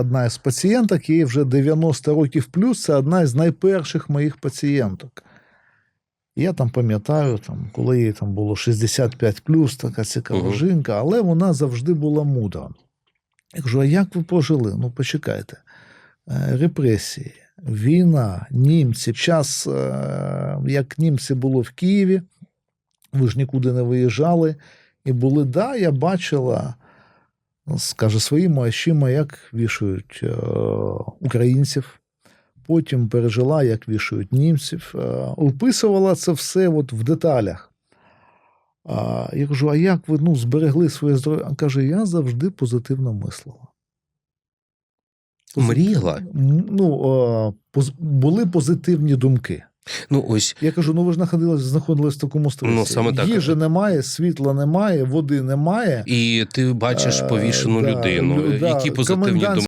Одна із пацієнток, їй вже 90 років плюс, це одна з найперших моїх пацієнток. Я там пам'ятаю, там, коли їй там було 65 плюс, така цікава Мгм. жінка, але вона завжди була мудра. Я кажу: а як ви пожили? Ну, почекайте. Е, Репресії, війна, німці, час, е, як німці були в Києві, ви ж нікуди не виїжджали. І були, да, я бачила, скаже, своїми очима, як вішають е, українців. Потім пережила, як вішають німців. Е, описувала це все от в деталях. Я кажу, а як ви ну, зберегли своє здоров'я? А каже, я завжди позитивно мислила. Мріяла? Ну, е, були позитивні думки. Ну ось Я кажу: ну ви ж знаходились, знаходились в такому стресі. Ну, саме так. Їжі немає, світла немає, води немає. і ти бачиш Е, повішену да, людину. да, Які позитивні комендантська